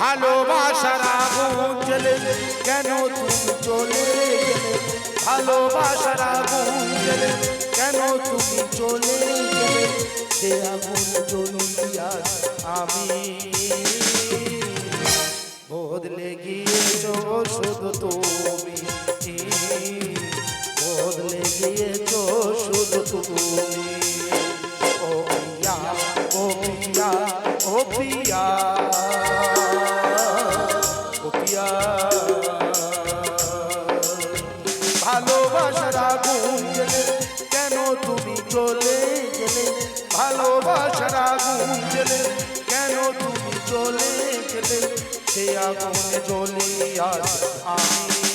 ভালোবাসার আগুন জ্বলে, কেন তুমি চলে গেলে? ভালোবাসার আগুন জ্বলে, কেন তুমি চলে গেলে? সে আগুন জ্বলিয়া আমি। বদলে গিয়েছ শুধু তুমি। বদলে গিয়েছ শুধু তুমি। ও পিয়া ও পিয়া ও পিয়া চলে গেলে সে আগুনে জ্বলে আজ আমি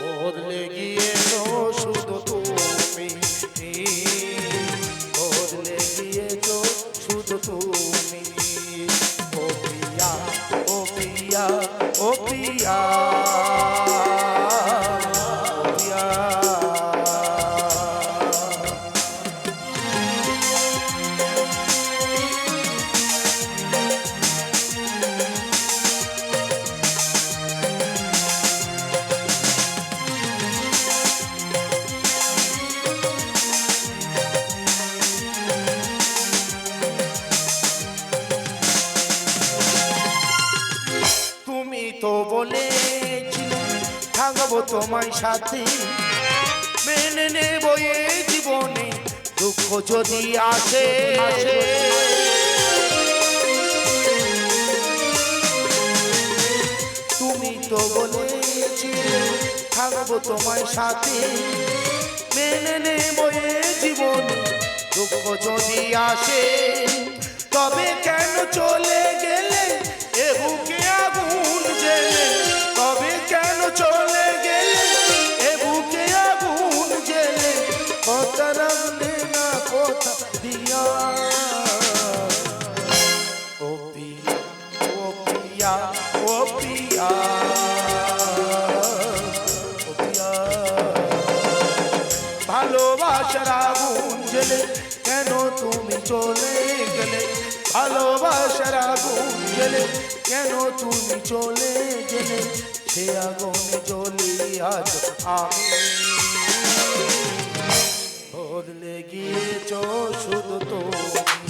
বদলে গিয়েছো শুধু তুমি বদলে গিয়েছো শুধু তুমি। ও প্রিয়া ও প্রিয়া ও প্রিয়া। বলেছিলে থাকব তোমার সাথে। মেনে নেব এই জীবনে দুঃখ যদি আসে তুমি তো বলেছিলে থাকব তোমার সাথে। মেনে নেব এই জীবনে দুঃখ যদি আসে, তবে কেন চলে গেলে এ বুকে ও পিয়া ও পিয়া ভালোবাসার আগুন জেলে কেন তুমি চলে গেলে? ভালোবাসার আগুন জেলে কেন তুমি চলে গেলে? সে আগুনে জ্বলি আজ আমি। বদলে গিয়েছ শুধু তুমি।